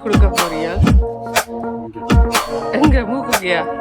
கொடுக்க போறியா? எங்க மூக்குக்கியா?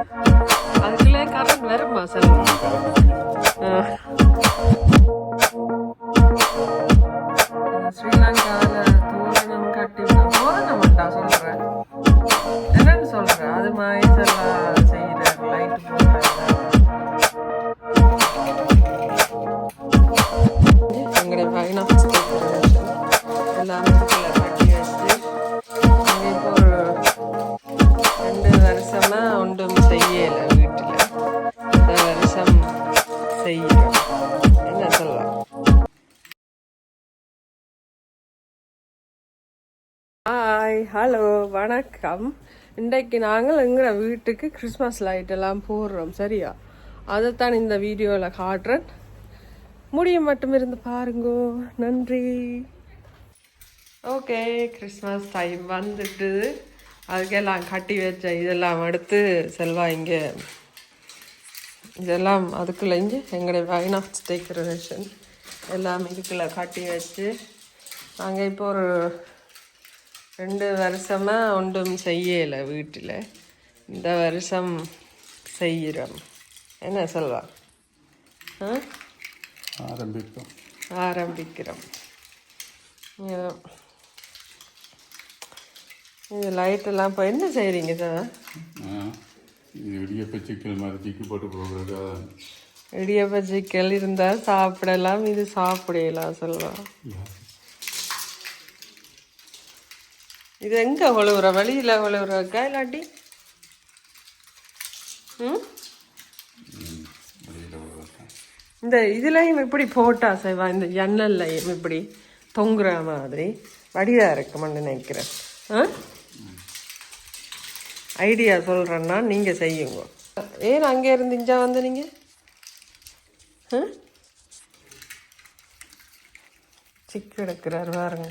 செய்யலை வீட்டில். ரசம் வருஷம் என்ன சொல்லலாம்? ஹாய் ஹலோ வணக்கம். இன்றைக்கு நாங்கள் எங்களோட வீட்டுக்கு கிறிஸ்மஸ் லைட் எல்லாம் போடுறோம் சரியா? அதைத்தான் இந்த வீடியோவில் காட்டுறேன். முடியும் மட்டும் இருந்து பாருங்கோ. நன்றி. ஓகே கிறிஸ்மஸ் டைம் வந்துட்டு. அதுக்கெல்லாம் கட்டி வச்ச இதெல்லாம் எடுத்து செல்வா இங்கே. இதெல்லாம் அதுக்குள்ள இங்கே எங்களுடைய வைனாக்ஸ் டெக்கரேஷன் எல்லாம் இதுக்குள்ள கட்டி வச்சு நாங்கள் இப்போ ஒரு ரெண்டு வருஷமாக ஒன்றும் செய்யலை வீட்டில். இந்த வருஷம் செய்கிறோம் என்ன செல்வா? ஆரம்பிப்போம். ஆரம்பிக்கிறோம். இது லைட்டெல்லாம் இப்போ என்ன செய்கிறீங்க சார் இடியப்ப சிக்கல் மாதிரி சிக்கி போட்டு போகிறது. இடியப்ப சிக்கல் இருந்தால் சாப்பிடலாம் இது சாப்பிடலாம் சொல்லலாம் இது எங்கே உழுவுற வழியில் உழுவுறக்கா இல்லாட்டி? ம்? இந்த இதுலையும் இப்படி போட்டா செய்வா இந்த எண்ணெய்லையும் இப்படி தொங்குற மாதிரி வடிவா இருக்குமென்னு நினைக்கிறேன். ஆ? ஐடியா சொல்கிறேன்னா நீங்கள் செய்யுங்க. ஏன் அங்கே இருந்து இஞ்சா வந்து நீங்கள் சிக்கு எடுக்கிறார் பாருங்க.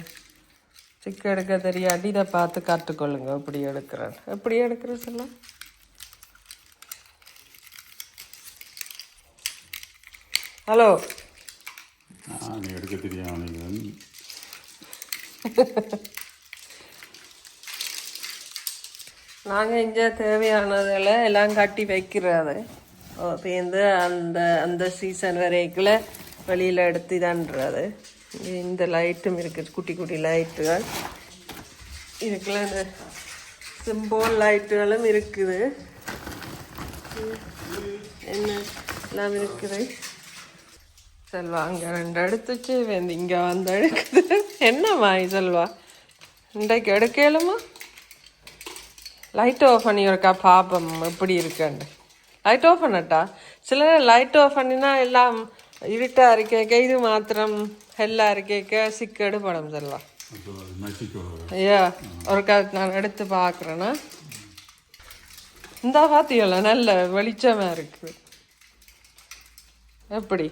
சிக்கு எடுக்க தெரியாட்டி இதை பார்த்து கற்றுக்கொள்ளுங்க எப்படி எடுக்கிறார். எப்படி எடுக்கிற சொல்ல? ஹலோ. ஆ நீ எடுக்க தெரியும் நாங்கள் இங்கே தேவையானதில் எல்லாம் கட்டி வைக்கிறது. பேருந்து அந்த அந்த சீசன் வரைக்குள்ள வெளியில் எடுத்து தான்றது இந்த லைட்டும் இருக்குது குட்டி குட்டி லைட்டுகள் இருக்குல்ல இந்த சிம்போல் லைட்டுகளும் இருக்குது. என்ன எல்லாம் இருக்குது? செல்வா அங்கே ரெண்டு எடுத்துச்சு இங்கே வந்து எடுக்குது. என்னம்மா செல்வா? இன்றைக்கு எடுக்கலுமா? லைட் ஆஃப் பண்ணி இருக்கா பாப்பம் எப்படி இருக்குன்னு. லைட் ஆஃப் பண்ணட்டா? சில லைட் ஆஃப் பண்ணினா எல்லாம் இருட்டா இருக்கேக்க இது மாத்திரம் ஹெல்லா இருக்கேக்க சிக்கடு படம் நசிக்க ஐயா ஒருக்கா நான் எடுத்து பார்க்குறேன்னா. இந்த பாத்தியல்ல நல்ல வெளிச்சமா இருக்கு எப்படி?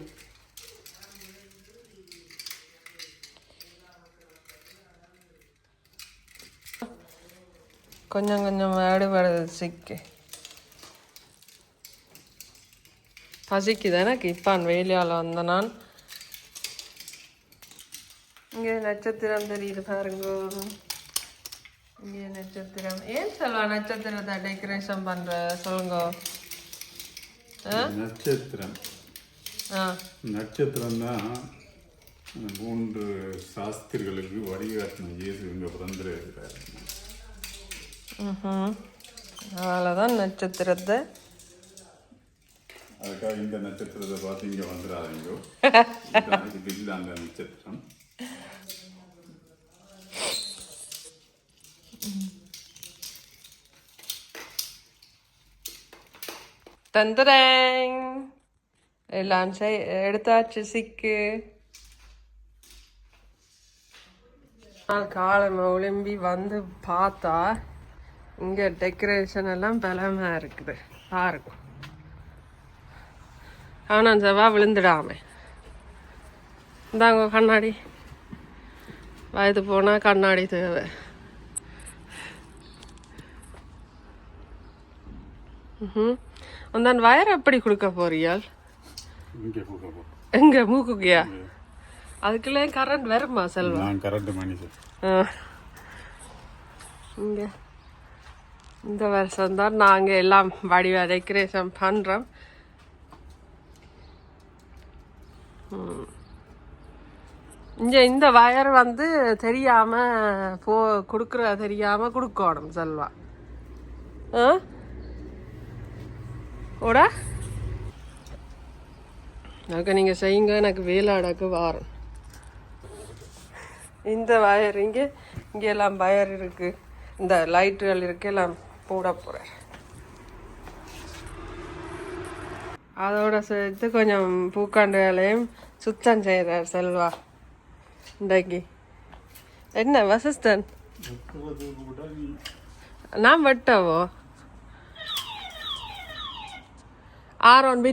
கொஞ்சம் கொஞ்சம் வேடுபடுது சிக்கு. பசிக்குது எனக்கு. இப்பான் வேலையால் வந்த நான். இங்கே நட்சத்திரம் தெரியுது பாருங்க. இங்கே நட்சத்திரம். ஏன் சொல்லுவா நட்சத்திரத்தை டெக்கரேஷன் பண்ற? சொல்லுங்க. நட்சத்திரம். நட்சத்திரம் தான் மூன்று சாஸ்திரிகளுக்கு வழிகாட்டின இயேசு இங்கே பிறந்திருக்கிறார். அவ்வளோதான் நட்சத்திரத்தை. அதுக்காக இந்த நட்சத்திரத்தை பார்த்து இங்கே வந்துடாதீங்க. இல்லை அந்த நட்சத்திரம். தந்துறேன். எல்லாம் செய் எடுத்தாச்சு சிக்கு. காலம் ஒளிம்பி வந்து பார்த்தா இங்கே டெக்கரேஷன் எல்லாம் பலமா இருக்குது. பாருங்க. ஆனால் செவ்வா விழுந்துடாம. இந்தாங்க கண்ணாடி. வயது போனால் கண்ணாடி தேவை. ம் அந்த வயர் எப்படி கொடுக்க போறியால்? எங்க மூக்குக்கியா? அதுக்குள்ளே கரண்ட் வருமா செல்வா? நான் கரண்ட் ஆ. இங்க. இந்த வருஷம் தான் நாங்கள் எல்லாம் வடிவ டெக்கரேஷன் பண்ணுறோம் இங்கே இந்த வயர் வந்து தெரியாமல் போ கொடுக்குற தெரியாமல் கொடுக்கணும் செல்வா. ஆ? ஓட. ஓகே நீங்கள் செய்யுங்க எனக்கு வேலாடக்கு வாரம். இந்த வயர் இங்கே இங்கே எல்லாம் வயர் இருக்குது இந்த லைட்டுகள் இருக்கு எல்லாம் போட போகிறேன் அதோட சேர்த்து கொஞ்சம் பூக்காண்டு வேலையும் சுத்தம் செய்கிறார் செல்வா. இன்றைக்கு. என்ன வசிஸ்டன் நான் வெட்டவோ? ஆரோன்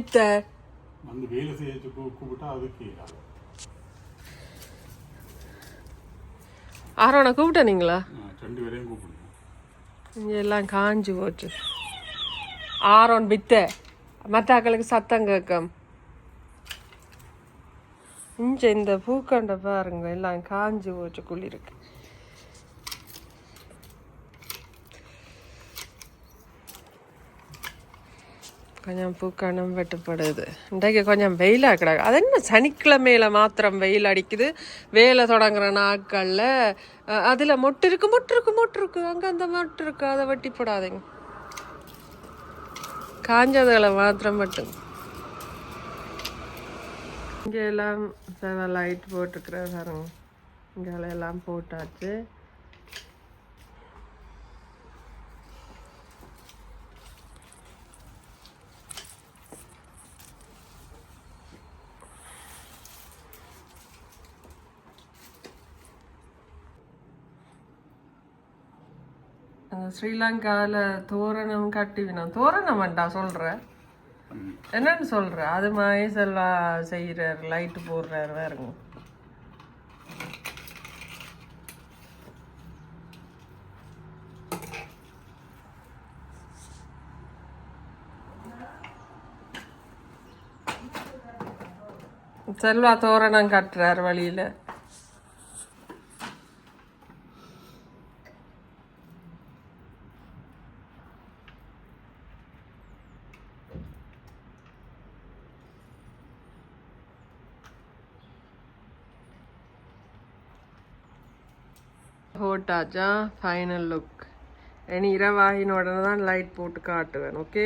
கூப்பிட்டா அதுக்கு ஆரோனை கூப்பிட்டனீங்களா? ரெண்டு பேரையும் இங்க எல்லாம் காஞ்சி போச்சு. ஆரோன் வித்த. மத்தாக்களுக்கு சத்தம் கேட்கும். இங்க இந்த பூக்கண்டை பாருங்க எல்லாம் காஞ்சு போச்சு குளிருக்கு. கொஞ்சம் பூக்கணம் வெட்டுப்படுது. இன்றைக்கு கொஞ்சம் வெயிலாக கிடக்கு. அது என்ன சனிக்கிழமையில மாத்திரம் வெயில் அடிக்குது? வேலை தொடங்குற நாட்களில் அதில் மொட்டு இருக்கு மொட்டு இருக்கு மொட்டு இருக்கு அங்கே அந்த மொட்டு இருக்கு அதை வெட்டி போடாதீங்க. காஞ்சதுகளை மாத்திரம் மட்டும். இங்கே எல்லாம் செவ லைட் போட்டிருக்கிறேன் பாருங்க. இங்கே எல்லாம் போட்டாச்சு. ஸ்ரீலங்காவில் தோரணம் கட்டிவினோம் தோரணம் வேண்டாம் சொல்கிறேன் என்னன்னு சொல்கிற அது மாதிரி செல்வா செய்யறாரு லைட்டு போடுறாரு வேறுங்க செல்வா தோரணம் கட்டுறார் வழியில். போட்டாச்சா ஃபைனல் லுக் இனி இரவாகின உடனே தான் லைட் போட்டு காட்டுவேன் ஓகே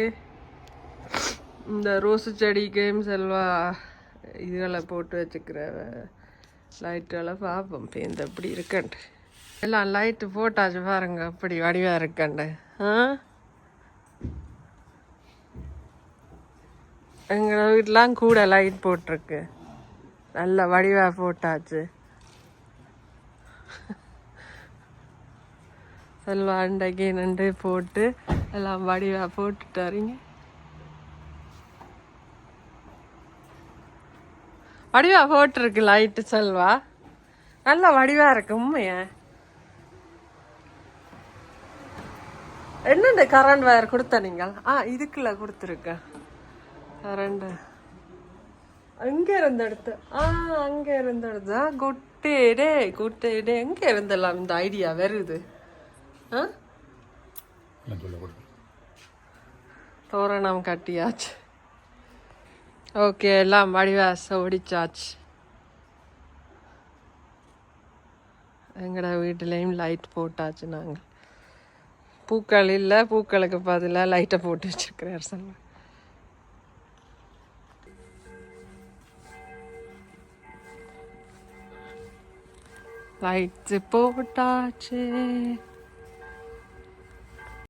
இந்த ரோஸு செடிக்கும் செல்வா இதுகளை போட்டு வச்சுக்கிற லைட்டுகளை பார்ப்போம். இந்த எப்படி இருக்கண்டு எல்லாம் லைட்டு போட்டாச்சு பாருங்க அப்படி வடிவாக இருக்கண்டு ஆ? எங்கள் வீட்டிலாம் கூட லைட் போட்டிருக்கு. நல்ல வடிவாக போட்டாச்சு. செல்வா அண்டைக்கு நண்டு போட்டு எல்லாம் வடிவா போட்டுட்டாருங்க வடிவா போட்டிருக்கு லைட்டு செல்வா. நல்ல வடிவா இருக்கு உண்மைய? என்னண்டு கரண்ட் வயர் கொடுத்த நீங்கள்? ஆ இதுக்குள்ள கொடுத்துருக்க. கரண்ட் அங்க இருந்த இடத்து ஆ அங்க இருந்த இடத்து குட்டேடே குட்டேடே. எங்க இருந்தெல்லாம் இந்த ஐடியா வருது ஆ நான் சொல்ல கொடுங்க தோரணம் கட்டியாச்சு. ஓகே எல்லாம் வடிவாச ஒடிச்சாச்சு. எங்கட வீட்டுலேயும் லைட் போட்டாச்சு நாங்கள் பூக்கள் இல்லை பூக்களுக்கு பதிலாக லைட்டை போட்டு வச்சிருக்கிறார் சொல்ல லைட்ஸ் போட்டாச்சு.